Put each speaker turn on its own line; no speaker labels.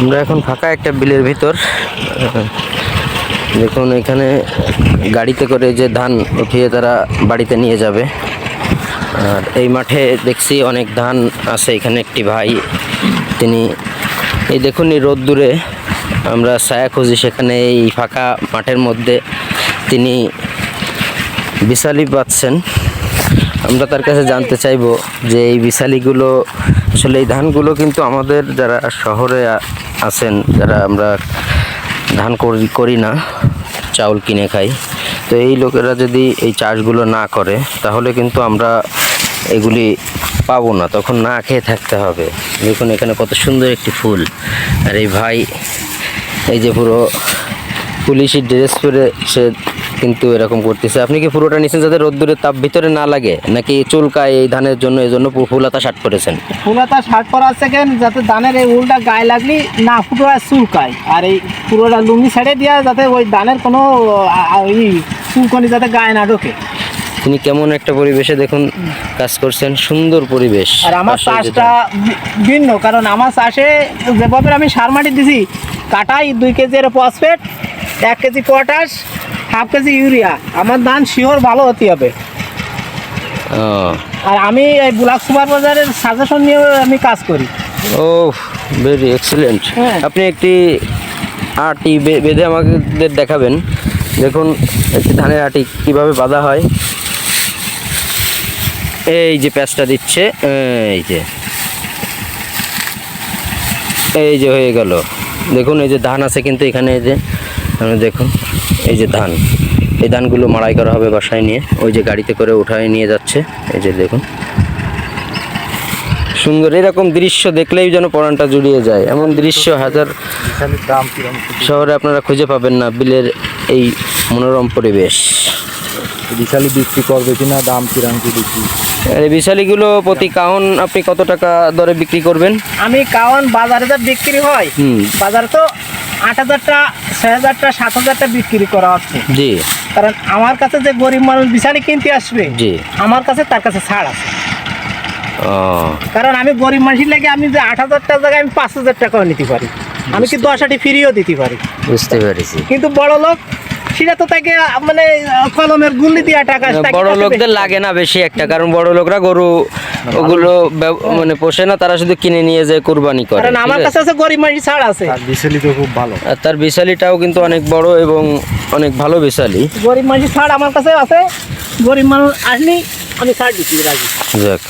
আমরা এখন ফাঁকা একটা বিলের ভিতর। দেখুন, এখানে গাড়িতে করে যে ধান উঠিয়ে তারা বাড়িতে নিয়ে যাবে। আর এই মাঠে দেখছি অনেক ধান আছে, এখানে একটি ভাই, তিনি এই দেখুন, এই রোদ্দুরে আমরা ছায়া খুঁজি সেখানে এই ফাঁকা মাঠের মধ্যে তিনি বিশালি পাচ্ছেন। আমরা তার কাছে জানতে চাইব যে এই বিশালিগুলো আসলে এই ধানগুলো কিন্তু আমাদের যারা শহরে আছেন, যারা আমরা ধান করি না, চাউল কিনে খাই। তো এই লোকেরা যদি এই চাষগুলো না করে, তাহলে কিন্তু আমরা এগুলি পাবো না, তখন না খেয়ে থাকতে হবে। দেখুন এখানে কত সুন্দর একটি ফুল। আর এই ভাই, এই যে পুরো পুলিশি ড্রেস পরে সে কিন্তু এরকম করতেছে। আপনি কি পুরোটা নিছেন যাতে রোদ্দুরের তাপ ভিতরে না লাগে? নাকি চুলকায় এই ধানের জন্য এই জন্য ফুলাতা শার্ট পরেছেন?
পুরোটা শার্ট করা আছে কেন যাতে ধানের এই উলটা গায়ে লাগলি না পুরোটা চুলকায়। আর এই পুরোটা লুঙ্গি ছেড়ে দিয়া যাতে ওই ধানের কোনো চুলকনি যাতে গায়ে না ঢোকে।
তিনি কেমন একটা পরিবেশে দেখুন কাজ করছেন। সুন্দর পরিবেশ।
আর আমার চাষটা ভিন্ন কারণ আমার চাষে যেভাবে আমি সার মাটি দিছি কাটাই দুই কেজির ফসফেট এক KG potash half KG urea. আমার ধান শিওর ভালো হতে হবে। আর আমি এই ব্লক সুপার বাজারের সাজেশন নিয়ে আমি কাজ করি।
Oh very excellent. আপনি একটি আটি বেঁধে আমাদের দেখাবেন। দেখুন একটি ধানের আটি কীভাবে বাঁধা হয়। এই যে প্যাঁচটা দিচ্ছে এই যে। এই যে হয়ে গেল। দেখুন এই যে ধান আছে কিন্তু এখানে এই যে দেখুন। এই যে ধান এই ধানগুলো মাড়াই করা হবে বাসায় নিয়ে। ওই যে গাড়িতে করে উঠায় নিয়ে যাচ্ছে। এই যে দেখুন। সুন্দর এরকম দৃশ্য দেখলেই যেন পরানটা জুড়িয়ে যায়। এমন দৃশ্য হাজার শহরে আপনারা খুঁজে পাবেন না বিলের এই মনোরম পরিবেশ।
বিশালি বিক্রি করবে কিনা দাম কিরম কি বিক্রি?
আর বিশালিগুলো প্রতি কাহন আপনি কত টাকা দরে বিক্রি করবেন?
আমি কারণ বাজারে যা বিক্রি হয়
হুম।
বাজারে তো আট হাজারটা ছয় হাজারটা সাত হাজারটা বিক্রি করা হচ্ছে।
জি।
কারণ আমার কাছে যে গরিব মানুষ বিছানি কিনতে আসবে
জি।
আমার কাছে তার কাছে ছাড় আছে। কারণ আমি গরিব মানুষের লাগে আমি যে আট হাজার টাকা জায়গায় আমি পাঁচ হাজার টাকাও নিতে পারি। আমি কি দশ আটি ফ্রিও দিতে পারি।
বুঝতে পেরেছি।
কিন্তু বড় লোক সেটা তো তাকে মানে কলমের গুল্লি দিয়া টাকা
বড় লোকদের লাগে না বেশি একটা কারণ বড় লোকরা গরু ওগুলো মানে পোষে না তারা শুধু কিনে নিয়ে যায় কুরবানি করে
কারণ আমার কাছে
আছে?
গরিব মানুষ ছাড় আছে।
বিশালি তো খুব ভালো।
আর তার বিশালিটাও কিন্তু অনেক বড় এবং অনেক ভালো বিশালি।
গরিব মানুষ ছাড় আমার কাছে আছে গরিব মানুষ আসলি আমি ছাড় দিচ্ছি রাজি।
যাক।